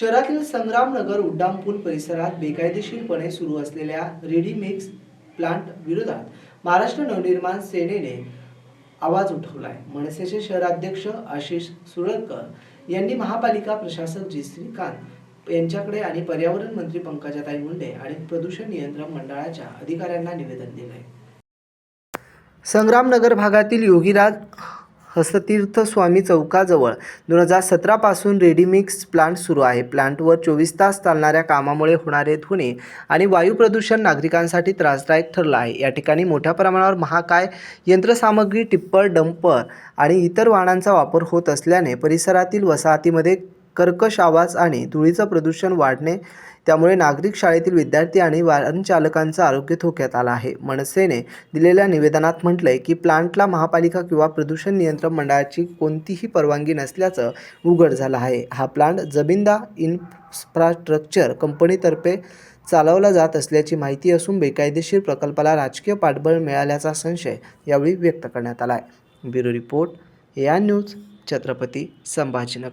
शहरातील संग्रामनगर उड्डाणपूल परिसरात बेकायदेशीरपणे सुरू असलेल्या रेडीमिक्स प्लांट विरोधात महाराष्ट्र नवनिर्माण सेनेने आवाज उठवलाय. मनसेचे शहराध्यक्ष आशिष सुरळकर यांनी महापालिका प्रशासक जी. श्रीकांत यांच्याकडे आणि पर्यावरण मंत्री पंकजाताई मुंडे आणि प्रदूषण नियंत्रण मंडळाच्या अधिकाऱ्यांना निवेदन दिलंय. संग्रामनगर भागातील योगीराज हसतीर्थ स्वामी चौकाजवळ. दोन हजार सतरापासून रेडीमिक्स प्लांट सुरू आहे. प्लांटवर चोवीस तास चालणाऱ्या कामामुळे होणारे धुणे आणि वायू प्रदूषण नागरिकांसाठी त्रासदायक ठरलं आहे. या ठिकाणी मोठ्या प्रमाणावर महाकाय यंत्रसामग्री टिप्पर डंपर आणि इतर वाहनांचा वापर होत असल्याने परिसरातील वसाहतीमध्ये कर्कश आवाज आणि धुळीचं प्रदूषण वाढणे त्यामुळे नागरिक शाळेतील विद्यार्थी आणि वाहनचालकांचं आरोग्य धोक्यात आलं आहे. मनसेने दिलेल्या निवेदनात म्हटलंय की प्लांटला महापालिका किंवा प्रदूषण नियंत्रण मंडळाची कोणतीही परवानगी नसल्याचं उघड झालं आहे. हा प्लांट जबिंदा इन्फ्रास्ट्रक्चर कंपनीतर्फे चालवला जात असल्याची माहिती असून बेकायदेशीर प्रकल्पाला राजकीय पाठबळ मिळाल्याचा संशय यावेळी व्यक्त करण्यात आला आहे ब्युरो रिपोर्ट या न्यूज छत्रपती संभाजीनगर.